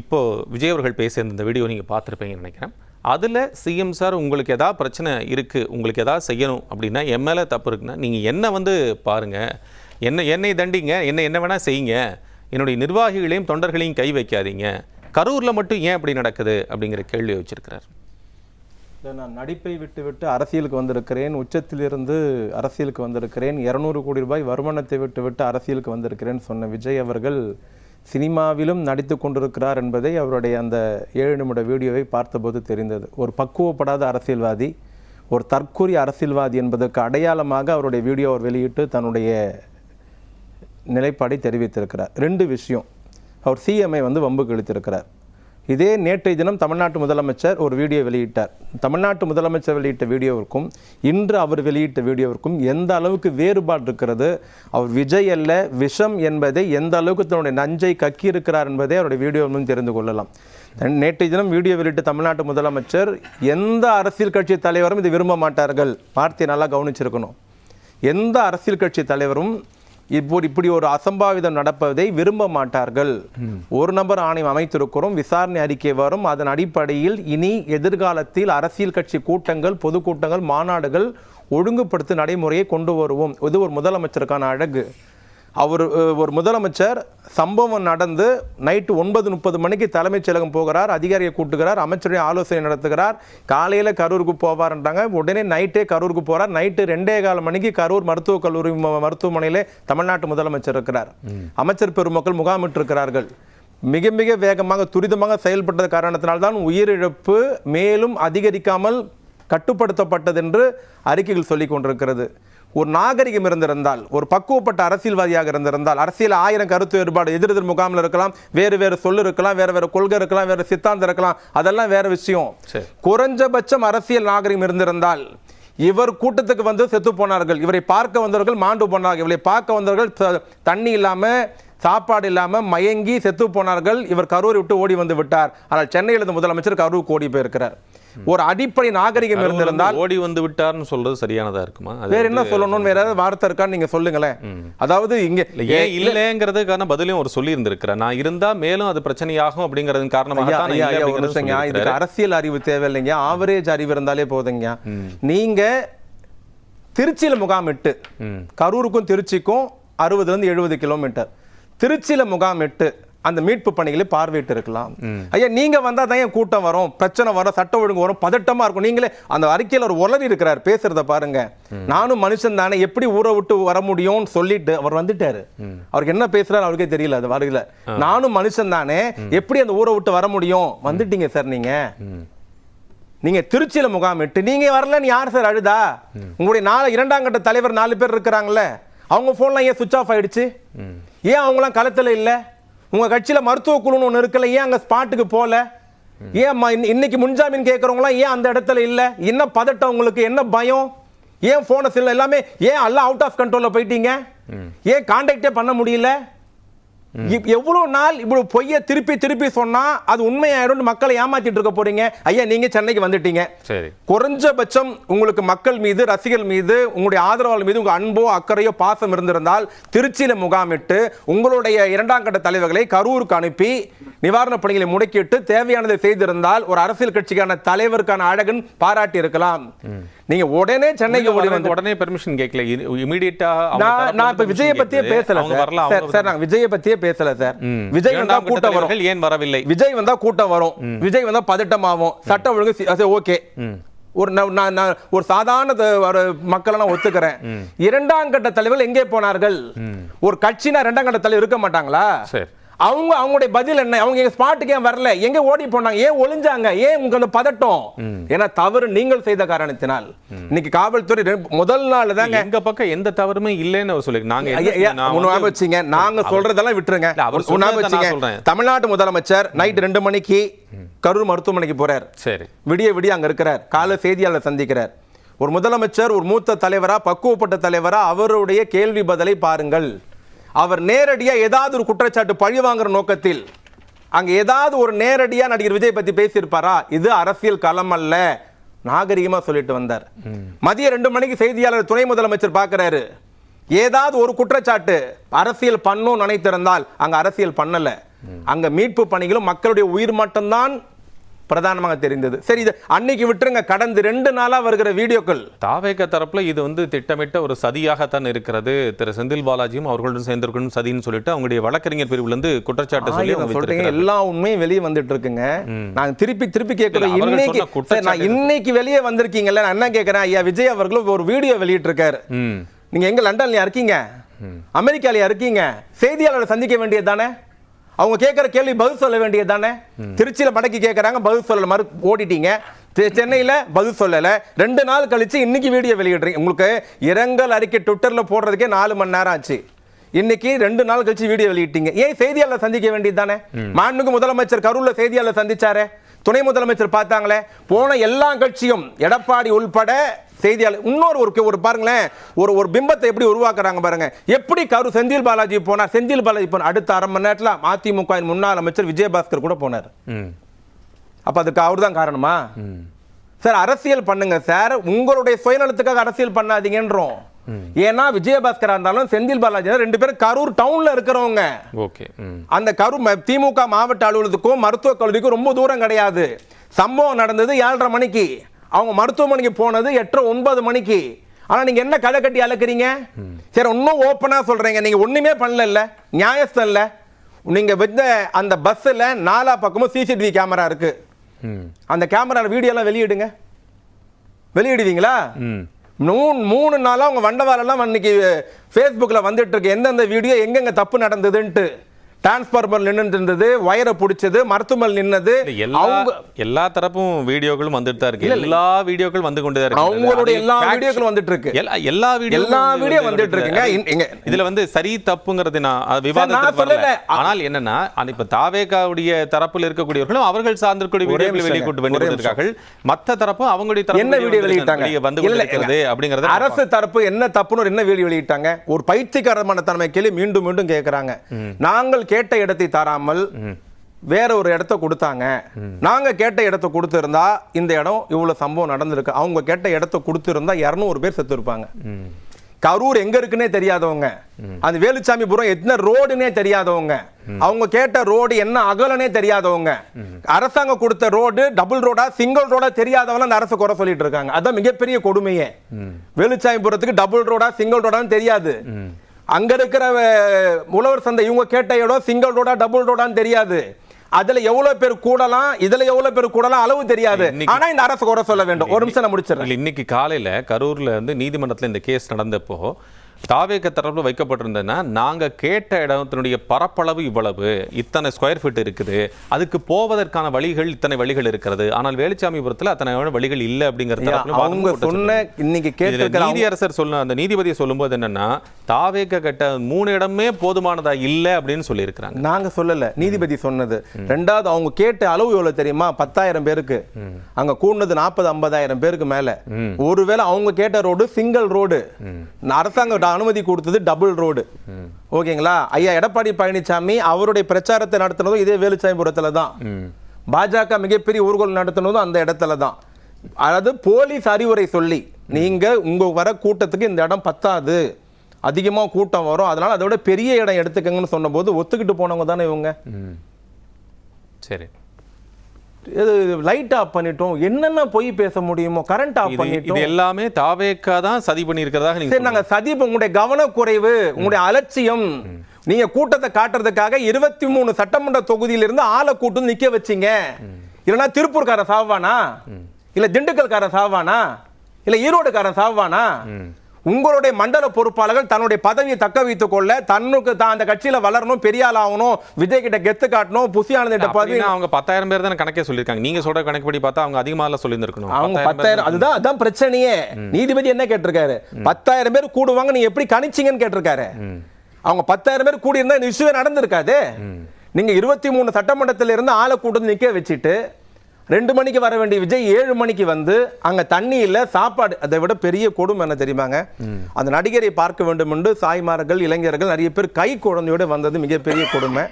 இப்போது விஜய் அவர்கள் பேசிய இந்த வீடியோ நீங்கள் பார்த்துருப்பீங்கன்னு நினைக்கிறேன். அதில் சிஎம் சார் உங்களுக்கு எதாவது பிரச்சனை இருக்குது உங்களுக்கு எதாவது செய்யணும் அப்படின்னா என் மேலே தப்பு இருக்குன்னா நீங்கள் என்ன வந்து பாருங்கள் என்ன என்னை தண்டிங்க என்ன என்ன வேணால் செய்யுங்க என்னுடைய நிர்வாகிகளையும் தொண்டர்களையும் கை வைக்காதீங்க. கரூரில் மட்டும் ஏன் அப்படி நடக்குது அப்படிங்கிற கேள்வி வச்சிருக்கிறார். இல்லை நான் நடிப்பை விட்டுவிட்டு அரசியலுக்கு வந்திருக்கிறேன் உச்சத்திலிருந்து அரசியலுக்கு வந்திருக்கிறேன் இரநூறு கோடி ரூபாய் வருமானத்தை விட்டு விட்டு அரசியலுக்கு வந்திருக்கிறேன் சொன்ன விஜய் அவர்கள் சினிமாவிலும் நடித்து கொண்டிருக்கிறார் என்பதை அவருடைய அந்த ஏழு நிமிட வீடியோவை பார்த்தபோது தெரிந்தது. ஒரு பக்குவப்படாத அரசியல்வாதி ஒரு தற்கூறிய அரசியல்வாதி என்பதற்கு அடையாளமாக அவருடைய வீடியோ அவர் வெளியிட்டு தன்னுடைய நிலைப்பாடை தெரிவித்திருக்கிறார். ரெண்டு விஷயம். அவர் சிஎம்ஐ வந்து வம்பு கிழித்திருக்கிறார் இதே நேற்றைய தினம் தமிழ்நாட்டு முதலமைச்சர் ஒரு வீடியோ வெளியிட்டார். தமிழ்நாட்டு முதலமைச்சர் வெளியிட்ட வீடியோவிற்கும் இன்று அவர் வெளியிட்ட வீடியோவிற்கும் எந்த அளவுக்கு வேறுபாடு இருக்கிறது அவர் விஜய் அல்ல விஷம் என்பதை எந்த அளவுக்கு தன்னுடைய நஞ்சை கக்கி இருக்கிறார் என்பதை அவருடைய வீடியோ மூலம் தெரிந்து கொள்ளலாம். நேற்றைய தினம் வீடியோ வெளியிட்ட தமிழ்நாட்டு முதலமைச்சர் எந்த அரசியல் கட்சி தலைவரும் இதை விரும்ப மாட்டார்கள். வார்த்தையை நல்லா கவனிச்சிருக்கணும். எந்த அரசியல் கட்சி தலைவரும் இப்போ இப்படி ஒரு அசம்பாவிதம் நடப்பதை விரும்ப மாட்டார்கள். ஒரு நபர் ஆணையம் அமைத்திருக்கிறோம் விசாரணை அறிக்கை வரும். அதன் அடிப்படையில் இனி எதிர்காலத்தில் அரசியல் கட்சி கூட்டங்கள் பொதுக்கூட்டங்கள் மாநாடுகள் ஒழுங்குபடுத்தும் நடைமுறையை கொண்டு வருவோம். இது ஒரு முதலமைச்சருக்கான அழகு. அவர் ஒரு முதலமைச்சர் சம்பவம் நடந்து நைட்டு ஒன்பது முப்பது மணிக்கு தலைமைச் செயலகம் போகிறார் அதிகாரியை கூட்டுகிறார் அமைச்சருடைய ஆலோசனை நடத்துகிறார். காலையில் கரூருக்கு போவார்ன்றாங்க. உடனே நைட்டே கரூருக்கு போறார். நைட்டு ரெண்டே கால மணிக்கு கரூர் மருத்துவக் கல்லூரி மருத்துவமனையிலே தமிழ்நாட்டு முதலமைச்சர் இருக்கிறார். அமைச்சர் பெருமக்கள் முகாமிட்டிருக்கிறார்கள். மிக மிக வேகமாக துரிதமாக செயல்பட்டது காரணத்தினால்தான் உயிரிழப்பு மேலும் அதிகரிக்காமல் கட்டுப்படுத்தப்பட்டது என்று அறிக்கைகள் சொல்லிக் கொண்டிருக்கிறது. ஒரு நாகரிகம் இருந்திருந்தால் ஒரு பக்குவப்பட்ட அரசியல்வாதியாக இருந்திருந்தால் அரசியல் ஆயிரம் கருத்து வேறுபாடு எதிர் எதிர் முகாமில் இருக்கலாம் வேறு வேறு சொல்லு இருக்கலாம் வேறு வேறு கொள்கை இருக்கலாம் வேறு சித்தாந்தம் இருக்கலாம் அதெல்லாம் வேற விஷயம். குறைஞ்சபட்சம் அரசியல் நாகரிகம் இருந்திருந்தால் இவர் கூட்டத்துக்கு வந்து செத்து போனார்கள். இவரை பார்க்க வந்தவர்கள் மாண்டு போனார்கள். இவரை பார்க்க வந்தவர்கள் தண்ணி இல்லாம சாப்பாடு இல்லாம மயங்கி செத்து போனார்கள். இவர் கரூரை விட்டு ஓடி வந்து விட்டார். ஆனால் சென்னையில் இருந்த முதலமைச்சர் கரூருக்கு ஓடி போயிருக்கிறார். ஒரு அடிப்படை நாகரிகம் இருந்திருந்தால் ஓடி வந்து விட்டார்னு சொல்றது சரியானதா இருக்குமா? வேற என்ன சொல்லணும்னு வேற ஏதாவது வார்த்தை இருக்கான்னு நீங்க சொல்லுங்களேன். அதாவது இங்க ஏன் இல்லைங்கிறதுக்கான பதிலையும் அவர் சொல்லி இருந்திருக்கிறார் நான் இருந்தா மேலும் அது பிரச்சனையாகும் காரணமாக ஒரு அப்படிங்கறத. சொல்லியிருக்கிறாரு. இதுக்கு அரசியல் அறிவு தேவையில்லைங்க. ஆவரேஜ் அறிவு இருந்தாலே போதுங்க. நீங்க திருச்சியில முகாமிட்டு கரூருக்கும் திருச்சிக்கும் அறுபதுல இருந்து எழுபது கிலோமீட்டர் திருச்சியில முகாமிட்டு அந்த மீட்பு பணிகளை பார்வையிட்டு இருக்கலாம் ஐயா நீங்க வந்தா தான் கூட்டம் வரும்? பிரச்சனை வரும் சட்ட ஒழுங்கு வரும் பதட்டமா இருக்கும். நீங்களே அந்த அறிக்கையில ஒரு உளறி இருக்கிறார் பேசுறத பாருங்க. நானும் மனுஷன் தானே எப்படி ஊரை விட்டு வர முடியும்னு சொல்லிட்டு அவர் வந்துட்டாரு. அவருக்கு என்ன பேசுறாரு அவருக்கே தெரியல அது வருகல. நானும் மனுஷன் தானே எப்படி அந்த ஊரை விட்டு வர முடியும்? வந்துட்டீங்க சார் நீங்க. நீங்க திருச்சியில முகாமிட்டு நீங்க வரலன்னு யார் சார் அழுதா? உங்களுடைய நாலு இரண்டாம் கட்ட தலைவர் நாலு பேர் இருக்கிறாங்கல்ல. அவங்க ஃபோன்லாம் ஏன் சுவிச் ஆஃப் ஆயிடுச்சு? ஏன் அவங்களாம் களத்தில் இல்லை? உங்கள் கட்சியில் மருத்துவ குழுன்னு ஒன்று இருக்கல ஏன் அங்கே ஸ்பாட்டுக்கு போகல ஏன் இன்னைக்கு முன்ஜாமீன் கேட்குறவங்களாம் ஏன் அந்த இடத்துல இல்லை? என்ன பதட்டம் உங்களுக்கு? என்ன பயம்? ஏன் ஃபோனை சில எல்லாமே ஏன் எல்லாம் அவுட் ஆஃப் கண்ட்ரோலில் போயிட்டீங்க? ஏன் கான்டாக்டே பண்ண முடியல? எவ்வளவு நாள் இப்படி பொய்ய திருப்பி திருப்பி சொன்னா அது உண்மையாயிடும் மக்களை ஏமாத்திட்டு இருக்க போறீங்க? ஐயா நீங்க சென்னைக்கு வந்துட்டீங்க. சரி. குறைஞ்சபட்சம் உங்களுக்கு மக்கள் மீது ரசிகர்கள் மீது உங்களுடைய ஆதரவாளர் மீது உங்க அன்போ அக்கறையோ பாசம் இருந்திருந்தால் திருச்சியில முகாமிட்டு உங்களுடைய இரண்டாம் கட்ட தலைவர்களை கரூருக்கு அனுப்பி நிவாரணப் பணிகளை முடக்கிட்டு தேவையானதை செய்திருந்தால் ஒரு அரசியல் கட்சிக்கான தலைவருக்கான அழகன் பாராட்டி இருக்கலாம். நீங்க உடனே சென்னைக்கு ஓடி வந்து உடனே பெர்மிஷன் கேட்கல. இமிடியேட்டா நான் நான் இப்ப விஜய பத்தியே பேசல சார். சார், நாங்க விஜய பத்தியே பேசல சார். விஜய் வந்தா கூட்டம் வரும். ஏன் வரவில்லை? விஜய் வந்தா கூட்டம் வரும். விஜய் வந்தா பதட்டமாகும். சட்டம் ஒழுங்கு ஓகே. ஒரு நான் நான் நான் ஒரு சாதாரண ஒரு மக்களை நான் ஒத்துக்கிறேன். இரண்டாம் கட்ட தலைவர்கள் எங்கே போனார்கள்? ஒரு கட்சினா இரண்டாம் கட்ட தலைவர் இருக்க மாட்டாங்களா? சரி. அவங்க அவங்களுடைய பதில் என்ன? அவங்க எங்க ஸ்பாட்டுக்கு ஏன் வரல? எங்க ஓடி போனாங்க? ஏன் ஒளிஞ்சாங்க? ஏன் உங்களுக்கு அந்த பதட்டம்? ஏன்னா தவறு நீங்கள் செய்த காரணத்தினால். இன்னைக்கு காவல்துறை முதல் நாள் தாங்க. எங்க பக்கம் எந்த தவறுமே இல்லைன்னு சொல்லி நாங்க வச்சுங்க. நாங்க சொல்றதெல்லாம் விட்டுருங்க. வச்சுங்க. தமிழ்நாட்டு முதலமைச்சர் நைட் ரெண்டு மணிக்கு கரூர் மருத்துவமனைக்கு போறார். சரி. விடிய விடிய அங்க இருக்கிறார். காலை செய்தியாளர் சந்திக்கிறார். ஒரு முதலமைச்சர் ஒரு மூத்த தலைவரா பக்குவப்பட்ட தலைவரா அவருடைய கேள்வி பதிலை பாருங்கள். அவர் நேரடியாக ஏதாவது ஒரு குற்றச்சாட்டு பழி வாங்குற நோக்கத்தில் அங்கே ஏதாவது ஒரு நேரடியாக நடிகர் விஜய் பற்றி பேசியிருப்பாரா? இது அரசியல் களம் அல்ல நாகரிகமாக சொல்லிட்டு வந்தார். மதிய ரெண்டு மணிக்கு செய்தியாளர் துணை முதலமைச்சர் பார்க்குறாரு ஏதாவது ஒரு குற்றச்சாட்டு அரசியல் பண்ணும் நினைத்திருந்தால் அங்கே அரசியல் பண்ணலை. அங்கே மீட்பு பணிகளும் மக்களுடைய உயிர் மட்டும்தான் பிரதானமாக தெரிந்தது. சரி இது அன்னைக்கு விட்டுருங்க. கடந்த ரெண்டு நாளா வருகிற வீடியோக்கள். தாவேக தரப்புல இது வந்து திட்டமிட்ட ஒரு சதியாகத்தான் இருக்கிறது. திரு செந்தில் பாலாஜியும் அவர்களுடன் சேர்ந்திருக்கணும் சதின்னு சொல்லிட்டு அவங்களுடைய வழக்கறிஞர் பிரிவுல இருந்து குற்றச்சாட்டு சொல்லி வைத்திருக்கிறார்கள். எல்லா உண்மையும் வெளியே வந்துட்டு இருக்குங்க நான் திருப்பி திருப்பி கேட்கிறேன் இன்னைக்கு நான் இன்னைக்கு வெளியே வந்திருக்கீங்கல்ல. நான் என்ன கேட்கிறேன்? ஐயா விஜய் அவர்களும் ஒரு வீடியோ வெளியிட்டிருக்காரு. நீங்க எங்க லண்டன்லயா இருக்கீங்க? அமெரிக்காலயா இருக்கீங்க? செய்தியாளரை சந்திக்க வேண்டியது தானே? அவங்க கேட்கிற கேள்வி பதில் சொல்ல வேண்டியது தானே? திருச்சியில மடக்கி கேட்கறாங்க பதில் சொல்லல மறு ஓடிட்டீங்க. சென்னையில பதில் சொல்லல. ரெண்டு நாள் கழிச்சு இன்னைக்கு வீடியோ வெளியிடுறீங்க. உங்களுக்கு இரங்கல் அறிக்கை ட்விட்டர்ல போடுறதுக்கே நாலு மணி நேரம் ஆச்சு. இன்னைக்கு ரெண்டு நாள் கழிச்சு வீடியோ வெளியிட்டீங்க. ஏன் செய்தியாளர் சந்திக்க வேண்டியது தானே? மாண்புமிகு முதலமைச்சர் கரூர்ல செய்தியாளர் சந்திச்சாரே. துணை முதலமைச்சர் பார்த்தாங்களே. போன எல்லா கட்சியும் எடப்பாடி உள்பட செய்தியாளர் இன்னொரு ஒரு ஒரு பாருங்களேன் ஒரு ஒரு பிம்பத்தை எப்படி உருவாக்குறாங்க பாருங்க. எப்படி கரு செந்தில் பாலாஜி போனார் செந்தில் பாலாஜி போனார் அடுத்த அரை மணி நேரத்தில் அதிமுக முன்னாள் அமைச்சர் விஜயபாஸ்கர் கூட போனார். அப்ப அதுக்கு அவர் தான் காரணமா சார் அரசியல் பண்ணுங்க சார் உங்களுடைய சுயநலத்துக்காக அரசியல் பண்ணாதீங்கன்றோம். ஏன்னா விஜயபாஸ்கரா இருந்தாலும் செந்தில் பாலாஜி ரெண்டு பேரும் கரூர் டவுன்ல இருக்கிறவங்க. ஓகே அந்த கரு ம- திமுக மாவட்ட அலுவலகத்துக்கும் மருத்துவக் கல்லூரிக்கும் ரொம்ப தூரம் கிடையாது. சம்பவம் நடந்தது ஏழரை மணிக்கு. அவங்க மருத்துவமனைக்கு போனது எட்டரை ஒன்பது மணிக்கு. ஆனா நீங்க என்ன கதை கட்டி அலக்குறீங்க? சரி இன்னும் ஓப்பனா சொல்றீங்க. நீங்க ஒண்ணுமே பண்ணல. நியாயஸ்தம் இல்ல. நீங்க வந்த அந்த பஸ்ஸில் நாலா பக்கமும் சிசிடிவி கேமரா இருக்கு. ம். அந்த கேமரா வீடியோலாம் வெளியிடுங்க. வெளியிடுவீங்களா? மூணு மூணு நாளா உங்க வண்டவாளெல்லாம் இன்னைக்கு ஃபேஸ்புக்கில் வந்துட்டு இருக்கு. எந்தெந்த வீடியோ எங்கெங்க தப்பு நடந்ததுன்ட்டு. டிரான்ஸ்ஃபார்மர் இருந்தது வயரை பிடிச்சது மருத்துவமல் நின்னது. அவங்க எல்லா தரப்பும் வீடியோக்களும் வந்துட்டு தான் இருக்கு. எல்லா வீடியோக்கள் வந்து கொண்டு தான் இருக்கு. அவங்களுடைய எல்லா வீடியோக்களும் வந்துட்டு இருக்கு. எல்லா வீடியோ எல்லா வீடியோ வந்துட்டு இருக்குங்க. இதுல வந்து சரி தப்புங்கிறது நான் சொல்லல. ஆனால் என்னன்னா இப்ப தாவேகாவுடைய தரப்பில் இருக்கக்கூடியவர்களும் அவர்கள் சார்ந்திருக்கக்கூடிய ஒரே வீடியோக்களை வெளியே நிமிஷங்க, கொண்டு வந்து ஒரே கொண்டிருக்கார்கள் மத்த தரப்பும் அவங்களுடைய தரப்பு என்ன வீடியோ வெளியிட்டாங்க? வெளியே வந்து இல்ல, கொண்டிருக்கிறது அப்படிங்கறத அரசு தரப்பு என்ன தப்புன்னு என்ன வீடியோ வெளியிட்டாங்க? ஒரு பைத்தியக்காரமான தன்மை கேள்வி மீண்டும் மீண்டும் கேட்கறாங்க நாங்கள் கேட்ட இடத்தை தராமல் வேற ஒரு இடத்த கொடுத்தாங்க. நாங்க கேட்ட இடத்த கொடுத்திருந்தா இந்த இடம் இவ்வளவு சம்பவம் நடந்திருக்கு. அவங்க கேட்ட இடத்த கொடுத்திருந்தா இருநூறு பேர் செத்து இருப்பாங்க. கரூர் எங்க இருக்குன்னே தெரியாதவங்க. அந்த வேலுச்சாமிபுரம் எத்தனை ரோடுனே தெரியாதவங்க. அவங்க கேட்ட ரோடு என்ன அகலனே தெரியாதவங்க. அரசாங்கம் கொடுத்த ரோடு டபுள் ரோடா சிங்கிள் ரோடா தெரியாதவங்க அந்த அரசு குறை சொல்லிட்டு இருக்காங்க. அதான் மிகப்பெரிய கொடுமையே. வேலுச்சாமிபுரத்துக்கு டபுள் ரோடா சிங்கிள் ரோடான்னு தெரியாது. அங்க இருக்கிற உழவர் சந்தை இவங்க கேட்ட இடம் சிங்கிள் ரோடா டபுள் ரோடான்னு தெரியாது. அதுல எவ்வளவு பேர் கூடலாம் இதுல எவ்வளவு பேர் கூடலாம் அளவு தெரியாது. ஆனா இந்த அரசு குறை சொல்ல வேண்டும். ஒரு நிமிஷம் முடிச்சிடுறேன். இன்னைக்கு காலையில கரூர்ல வந்து நீதிமன்றத்துல இந்த கேஸ் நடந்தப்போ தாவேக தரப்புல வைக்கப்பட்டிருந்ததுன்னா நாங்க கேட்ட இடத்தினுடைய பரப்பளவு இவ்வளவு இத்தனை ஸ்கொயர் ஃபீட் இருக்குது அதுக்கு போவதற்கான வழிகள் இத்தனை வழிகள் இருக்கிறது. ஆனால் வேலுச்சாமிபுரத்துல அத்தனை வழிகள் இல்ல அப்படிங்கிற தரப்புல வாதமும் அவங்க சொன்ன இன்னைக்கு அவங்க- நீதியரசர் சொல்ல அந்த நீதிபதியை சொல்லும்போது என்னன்னா தாவேக கட்ட மூணு இடமே போதுமானதா இல்ல அப்படின்னு சொல்லியிருக்கிறாங்க. நாங்க சொல்லல நீதிபதி சொன்னது. ரெண்டாவது அவங்க கேட்ட அளவு எவ்வளவு தெரியுமா? பத்தாயிரம் பேருக்கு. அங்க கூடுனது நாற்பது ஐம்பதாயிரம் பேருக்கு மேல. ஒருவேளை அவங்க கேட்ட ரோடு சிங்கிள் ரோடு அரசாங்கம் அனுமதி கொடுத்தது டபுள் ரோடு. ஓகேங்களா? ஐயா எடப்பாடி பழனிசாமி அவருடைய பிரச்சாரத்தை நடத்தினதும் இதே வேலுச்சாமிபுரத்துல தான். பாஜக மிகப்பெரிய ஊர்வலம் நடத்தினதும் அந்த இடத்துல தான் அதாவது போலீஸ் அறிவுரை சொல்லி நீங்க உங்க வர கூட்டத்துக்கு இந்த இடம் பத்தாது. அதிகமா கூட்டம் வரும். அதனால அதை விட பெரிய இடம் எடுத்துக்கங்கன்னு சொன்னபோது ஒத்துக்கிட்டு போனவங்க தானே இவங்க. சரி. லைட் ஆஃப் பண்ணிட்டோம். என்னென்ன போய் பேச முடியுமோ கரண்ட் ஆஃப் பண்ணிட்டோம் இது எல்லாமே தாவேக்கா தான் சதி பண்ணியிருக்கிறதாக நீங்க சரி நாங்க சதீப் உங்களுடைய கவனக்குறைவு உங்களுடைய அலட்சியம் நீங்க கூட்டத்தை காட்டுறதுக்காக இருபத்தி மூணு சட்டமன்ற தொகுதியிலிருந்து ஆளை கூட்டு நிக்க வச்சீங்க. இல்லைன்னா திருப்பூர்காரன் சாவானா? இல்ல திண்டுக்கல்காரன் சாவானா? இல்ல ஈரோடுக்காரன் சாவானா? உங்களுடைய மண்டல பொறுப்பாளர்கள் தன்னுடைய பதவியை தக்க வைத்துக் கொள்ள தன்னுக்கு தான் அந்த கட்சியில வளரணும் பெரிய ஆள் ஆகணும் விஜய் கிட்ட கெத்து காட்டணும் புசி ஆனந்த பதவி அவங்க பத்தாயிரம் பேர் தானே கணக்கே சொல்லியிருக்காங்க. நீங்க சொல்ற கணக்குப்படி பார்த்தா அவங்க அதிகமா எல்லாம் சொல்லியிருந்திருக்கணும். அவங்க பத்தாயிரம் அதுதான் அதான் பிரச்சனையே. நீதிபதி என்ன கேட்டிருக்காரு? பத்தாயிரம் பேர் கூடுவாங்க நீங்க எப்படி கணிச்சீங்கன்னு கேட்டிருக்காரு? அவங்க பத்தாயிரம் பேர் கூடி இருந்தா இந்த இஷ்யூவே நடந்திருக்காது. நீங்க இருபத்தி மூணு சட்டமன்றத்துல இருந்து ஆளை கூட்டு நிக்க வச்சுட்டு ரெண்டு மணிக்கு வர வேண்டிய விஜய் ஏழு மணிக்கு வந்து அங்க தண்ணி இல்ல சாப்பாடு அதை விட பெரிய கொடுமை என்ன தெரியுமாங்க? அந்த நடிகரை பார்க்க வேண்டும் என்று சாய்மார்கள் இளைஞர்கள் நிறைய பேர் கை குழந்தையோட வந்தது மிகப்பெரிய கொடுமை.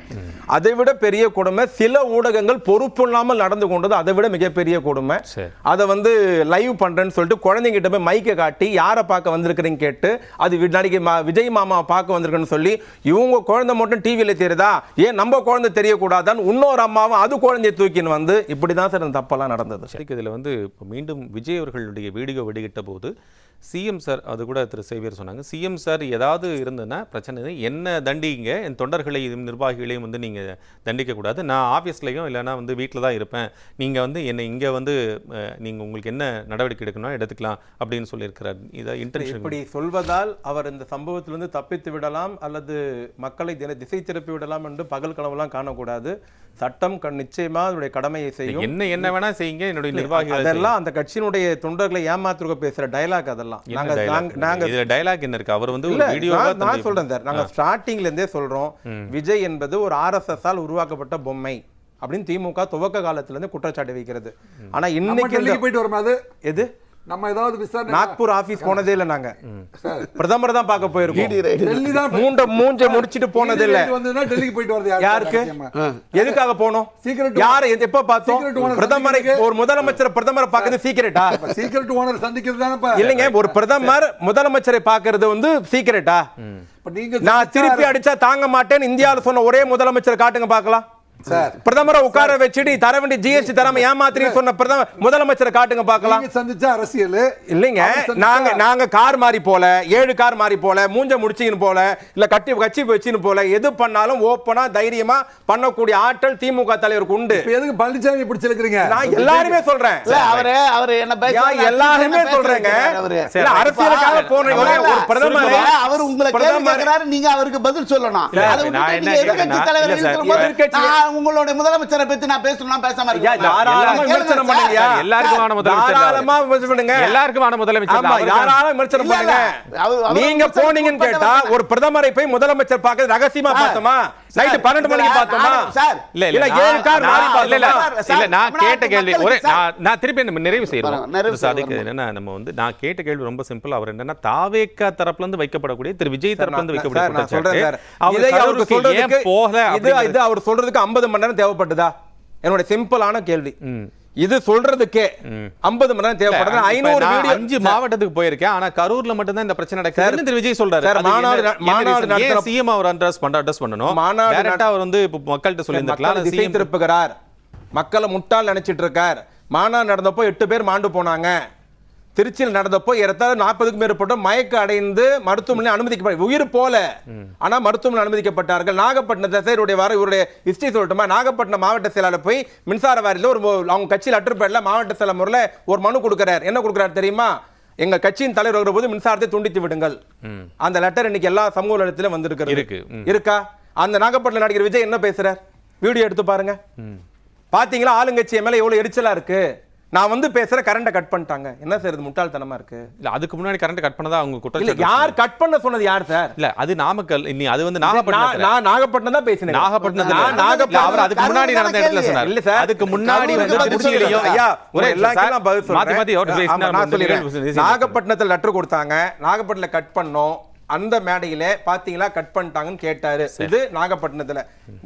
அதை விட பெரிய கொடுமை சில ஊடகங்கள் பொறுப்பு இல்லாமல் நடந்து கொண்டது அதை விட மிகப்பெரிய கொடுமை. அதை வந்து லைவ் பண்றேன்னு சொல்லிட்டு குழந்தைங்கிட்ட போய் மைக்கை காட்டி யாரை பார்க்க வந்திருக்கிறீங்க கேட்டு அது நடிகை மா- விஜய் மாமா பார்க்க வந்திருக்கேன்னு சொல்லி இவங்க குழந்தை மட்டும் டிவியில தெரியுதா? ஏன் நம்ம குழந்தை தெரியக்கூடாதான்னு இன்னொரு அம்மாவும் அது குழந்தைய தூக்கின்னு வந்து இப்படி தான் சார் இந்த தப்பெல்லாம் நடந்தது. சரிக்கு இதில் வந்து மீண்டும் விஜய் அவர்களுடைய வீடியோ வெளியிட்ட போது சிஎம் சார் அது கூட திரு. சேவியர் சொன்னாங்க சிஎம் சார் ஏதாவது இருந்ததுன்னா பிரச்சனை. என்ன தண்டிங்க? என் தொண்டர்களையும் நிர்வாகிகளையும் வந்து நீங்கள் தண்டிக்கக்கூடாது நான் ஆஃபீஸ்லையும் இல்லைன்னா வந்து வீட்டில் தான் இருப்பேன். நீங்கள் வந்து என்னை இங்கே வந்து நீங்கள் உங்களுக்கு என்ன நடவடிக்கை எடுக்கணும் எடுத்துக்கலாம் அப்படின்னு சொல்லியிருக்கிறார். இதை இன்டென்ஷன் இப்படி சொல்வதால் அவர் இந்த சம்பவத்திலிருந்து தப்பித்து விடலாம் அல்லது மக்களை தின திசை திருப்பி விடலாம் என்று பகல் கனவுலாம் காணக்கூடாது. சட்டம் கண் நிச்சயமா அதனுடைய கடமையை செய்யும். என்ன என்ன வேணா செய்யுங்க. என்னுடைய நிர்வாகிகள் அதெல்லாம் அந்த கட்சியினுடைய தொண்டர்களை ஏமாத்துறக்க பேசுற டயலாக் அதெல்லாம். நாங்க இதுல டைலாக் என்ன இருக்கு? அவர் வந்து ஒரு வீடியோ நான் சொல்றேன் சார். நாங்க ஸ்டார்டிங்ல இருந்தே சொல்றோம். விஜய் என்பது ஒரு ஆர்எஸ்எஸ் ஆல் உருவாக்கப்பட்ட பொம்மை அப்படின்னு திமுக துவக்க காலத்துல இருந்து குற்றச்சாட்டு வைக்கிறது. ஆனா நம்ம இன்னைக்கு போயிட்டு வரோம் அது? எது? நம்ம ஏதாவது விசாரணை நாக்பூர் ஆபீஸ் போனதே இல்ல நாங்க. பிரதமர் தான் பார்க்க போயிருக்கோம். மூண்ட மூஞ்ச முடிச்சிட்டு போனது இல்ல. டெல்லிக்கு போயிட்டு வரது யாரு? யாருக்கு? எதுக்காக போனோம்? Secret யார எப்ப பார்த்தோம்? பிரதமரை ஒரு முதலமைச்சரை பிரதமரை பார்க்கறது சீக்கிரட்டா சீக்கிரட் ஓனர் சந்திக்கிறது தானே இல்லைங்க ஒரு பிரதமர் முதலமைச்சரை பார்க்கறது வந்து சீக்கிரட்டா நான் திருப்பி அடிச்சா தாங்க மாட்டேன்னு இந்தியாவுல சொன்ன ஒரே முதலமைச்சர் காட்டுங்க பார்க்கலாம். பிரதமரை உட்கார வச்சுட்டு தர வேண்டிய ஜிஎஸ்டி தராம ஏமாத்திரி சொன்ன பிரதமர் முதலமைச்சரை காட்டுங்க பார்க்கலாம். நீங்க சந்திச்ச அரசியல் இல்லைங்க. நாங்க நாங்க கார் மாறி போல ஏழு கார் மாறி போல மூஞ்ச முடிச்சின்னு போல இல்ல கட்டி கட்சி வச்சுன்னு போல எது பண்ணாலும் ஓப்பனா தைரியமா பண்ணக்கூடிய ஆற்றல் திமுக தலைவருக்கு உண்டு. இப்ப எதுக்கு பழனிசாமி பிடிச்சிருக்கிறீங்க நான் எல்லாருமே சொல்றேன். அவரு அவரு என்ன பேச யா, எல்லாருமே சொல்றேங்க. அரசியலுக்காக போனீங்க ஒரு பிரதமர் அவர் உங்களை கேள்வி பிரதமர் கேட்கிறாரு நீங்க அவருக்கு பதில் சொல்லணும். தலைவர் உங்களுடைய முதலமைச்சரை பத்தி நான் பேசணும்னா பேசாம ஐயா, இருக்கேன் தாராளமா விமர்சனம் பண்ணுங்கய்யா. எல்லாருக்குமான முதலமைச்சர் தாராளமா விமர்சனம் பண்ணுங்க. எல்லாருக்குமான முதலமைச்சர் ஆமா யாராலும் விமர்சனம் பண்ணுங்க? நீங்க போனீங்கன்னு கேட்டா ஒரு பிரதமரை போய் முதலமைச்சர் பார்க்க ரகசியமா பார்த்தோமா? நைட்டு பன்னெண்டு மணிக்கு பார்த்தோமா? சார் இல்ல இல்ல, ஏழு கார் மாறி நான் இல்ல இல்ல பார்த்தோமா? நான் கேட்ட கேள்வி ஒரே. நான் திருப்பி நம்ம நிறைவு செய்யறோம். வரேன், நிறைவு திரு சாதிக் செய்யறோம். என்னன்னா நம்ம வந்து நான் கேட்ட கேள்வி ரொம்ப சிம்பிள் அவர் என்னன்னா தாவேக்கா தரப்புல இருந்து வைக்கப்படக்கூடிய திரு விஜய் தரப்புல இருந்து வைக்கப்படக்கூடிய சொல்றேன் அவர் அவருக்கு சொல்றதுக்கு போகல இது இது அவர் சொல்றதுக்கு 50 மணி நேரம் தேவைப்பட்டதா? என்னோட சிம்பிளான கேள்வி. இது சொல்றதுக்கே 50 மணி நேரம் தேவைப்படுது ஐநூறு வீடியோ அஞ்சு மாவட்டத்துக்கு போயிருக்கேன். ஆனா கரூர்ல மட்டும் தான் இந்த பிரச்சனை நடக்குதுன்னு திரு விஜய் சொல்றாரு. மாநாடு மாநாடு நடத்துற- சிஎம் அவர் அட்ரஸ் பண்ண அட்ரஸ் பண்ணணும்? மாநாடு அவர் வந்து இப்ப மக்கள்கிட்ட மக்களை சொல்லியிருந்திருக்கலாம் திசை திருப்புகிறார். மக்களை முட்டாள் நினைச்சிட்டு இருக்கார். மாநாடு நடந்தப்போ எட்டு பேர் மாண்டு போனாங்க. திருச்சியில் நடந்தப்போ ஏறத்தாழ நாற்பதுக்கும் மேற்பட்ட மயக்க அடைந்து மருத்துவமனை அனுமதிக்கப்பட்ட உயிர் போல. ஆனா மருத்துவமனை அனுமதிக்கப்பட்டார்கள். நாகப்பட்டினத்தை சார் இவருடைய வர இவருடைய ஹிஸ்டரி சொல்லட்டுமா? நாகப்பட்டினம் மாவட்ட செயலாளர் போய் மின்சார வாரியில் ஒரு அவங்க கட்சியில் அற்றுப்பேர்ல மாவட்ட செயலர் முறையில் ஒரு மனு கொடுக்கிறார். என்ன கொடுக்கிறார் தெரியுமா? எங்க கட்சியின் தலைவர் வருகிற போது மின்சாரத்தை துண்டித்து விடுங்கள். அந்த லெட்டர் இன்னைக்கு எல்லா சமூக வலைத்தளத்திலும் வந்திருக்கிறது. இருக்கு. அந்த நாகப்பட்டினம் நடிகர் விஜய் என்ன பேசுறார்? வீடியோ எடுத்து பாருங்க. பாத்தீங்களா? ஆளுங்கட்சி மேல எவ்வளவு எரிச்சலா இருக்கு. நான் வந்து பேசுற கரண்ட கட் பண்ணிட்டாங்க. என்ன இது முட்டாள்தனமா இருக்கு? இல்ல அதுக்கு முன்னாடி கரண்ட் கட் பண்ணதா அவங்க குற்றச்சாட்டு யார் கட் பண்ண சொன்னது யார் சார்? இல்ல அது நாமக்கல் நீ அது வந்து நாகப்பட்டினம் நான் நாகப்பட்டினம் தான் பேசினேன். இல்ல, நாகப்பட்டினம் அவர் அதுக்கு முன்னாடி நடந்த இடத்துல சொன்னார். இல்ல சார். அதுக்கு முன்னாடி வந்து திருச்சியிலையும். ஐயா ஒரே ஒரு எல்லா சார், கேள்விக்கும் பதில் மாத்தி சொல்றேன். மாத்தி ஆமா, நான் பேசி- நாகப்பட்டினத்தில் லெட்டர் கொடுத்தாங்க. நாகப்பட்டினத்தில் கட் பண்ணோம். அந்த மேடையில பாத்தீங்களா? கட் பண்ணிட்டாங்கன்னு கேட்டாரு. இது நாகப்பட்டினத்துல.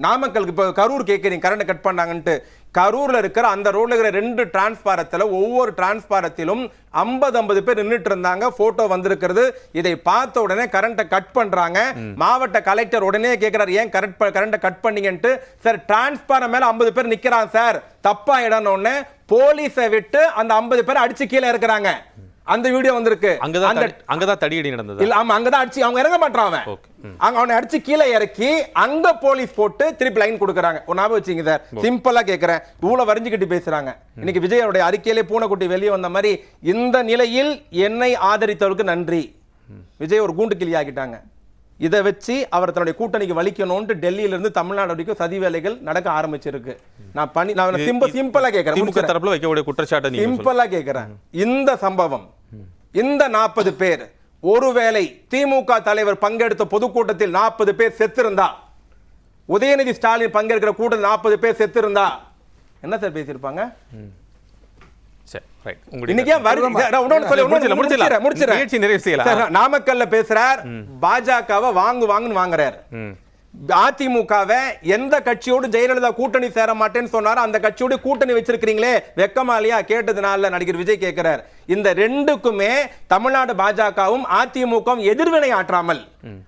நாமக்கலுக்கு இப்ப கரூர் கேக்குறீங்க கரண்ட் கட் பண்ணாங்கன்ட்டு. கரூர்ல இருக்கிற அந்த ரோட்ல இருக்கிற ரெண்டு டிரான்ஸ்பாரத்துல ஒவ்வொரு டிரான்ஸ்பாரத்திலும் 50 ஐம்பது பேர் நின்னுட்டு இருந்தாங்க. போட்டோ வந்திருக்கிறது. இதை பார்த்த உடனே கரண்ட்டை கட் பண்றாங்க. மாவட்ட கலெக்டர் உடனே கேக்குறாரு ஏன் கரண்ட் கரண்ட்டை கட் பண்ணீங்கன்ட்டு? சார் டிரான்ஸ்பாரம் மேல 50 பேர் நிக்கிறான் சார். தப்பா இடம்னு போலீஸை விட்டு அந்த 50 பேர் அடிச்சு கீழே இருக்கிறாங்க அந்த வீடியோ வந்திருக்கு. அங்கதான் அங்கதான் தடியடி நடந்தது? இல்ல ஆமா அங்கதான் அடிச்சு அவங்க இறங்க மாட்டான். அங்க அவனை அடிச்சு கீழே இறக்கி அங்க போலீஸ் போட்டு திருப்பி லைன் கொடுக்குறாங்க. ஞாபகம் வச்சுங்க சார். சிம்பிளா கேக்குறேன். இவ்வளவு வரைஞ்சுக்கிட்டு பேசுறாங்க. இன்னைக்கு விஜய் அவருடைய அறிக்கையிலே பூனைக்குட்டி வெளியே வந்த மாதிரி இந்த நிலையில் என்னை ஆதரித்தவருக்கு நன்றி. விஜய் ஒரு கூண்டு கிளி ஆக்கிட்டாங்க. இதை வச்சு அவர் தன்னுடைய கூட்டணிக்கு வலிக்கணும்னு டெல்லியில இருந்து தமிழ்நாடு வரைக்கும் சதி வேலைகள் நடக்க ஆரம்பிச்சிருக்கு நான் பண்ணி நான் சிம்பிள் சிம்பிளா கேட்கறேன் திமுக. தரப்புல வைக்கக்கூடிய குற்றச்சாட்டை. சிம்பிளா கேக்குறேன் இந்த சம்பவம் இந்த நாற்பது பேர் ஒருவேளை திமுக தலைவர் பங்கெடுத்த பொதுக்கூட்டத்தில் நாற்பது பேர் செத்திருந்தா உதயநிதி ஸ்டாலின் பங்கேற்கிற கூட்டத்தில் நாற்பது பேர் செத்திருந்தா என்ன சார் பேசியிருப்பாங்க நாமக்கல்ல பேசுறார் பாஜகவை வாங்கு வாங்குன்னு வாங்குறாரு. அதிமுகவை எந்த கட்சியோடு ஜெயலலிதா கூட்டணி சேர மாட்டேன்னு சொன்னாரோ அந்த கட்சியோட கூட்டணி வச்சிருக்கீங்களே வெக்கமா இல்லையா? கேட்டதுனால நடிகர் விஜய் கேட்கிறார் இந்த ரெண்டுக்குமே தமிழ்நாடு பாஜகவும் அதிமுகவும் எதிர்வினை ஆற்றாமல்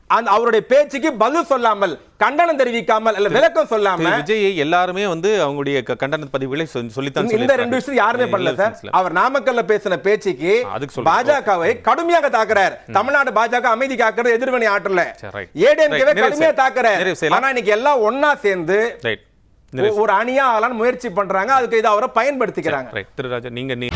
அந்த அவருடைய பேச்சுக்கு பதில் சொல்லாமல் கண்டனம் தெரிவிக்காமல் அல்ல விளக்கம் சொல்லாம விஜயை எல்லாருமே வந்து அவங்களுடைய கண்டன பதிவுகளை சொல்லி- சொல்லித்தான் இந்த- ரெண்டு விஷயம் யாருமே பண்ணல சார். அவர் நாமக்கல்ல பேசின பேச்சுக்கு. பாஜகவை கடுமையாக தாக்குறார். தமிழ்நாடு பாஜக அமைதி காக்குறது எதிர்வினை ஆற்றல. சரி, right. ஏடிஎம்கே Right, நிறைவு கடுமையா. தாக்குறார். ஆனா இன்னைக்கு எல்லாம் ஒண்ணா சேர்ந்து ஒரு அணியா ஆளான்னு முயற்சி பண்றாங்க. அதுக்கு இதை அவரை பயன்படுத்திக்கிறாங்க. திரு ராஜா நீங்க நீ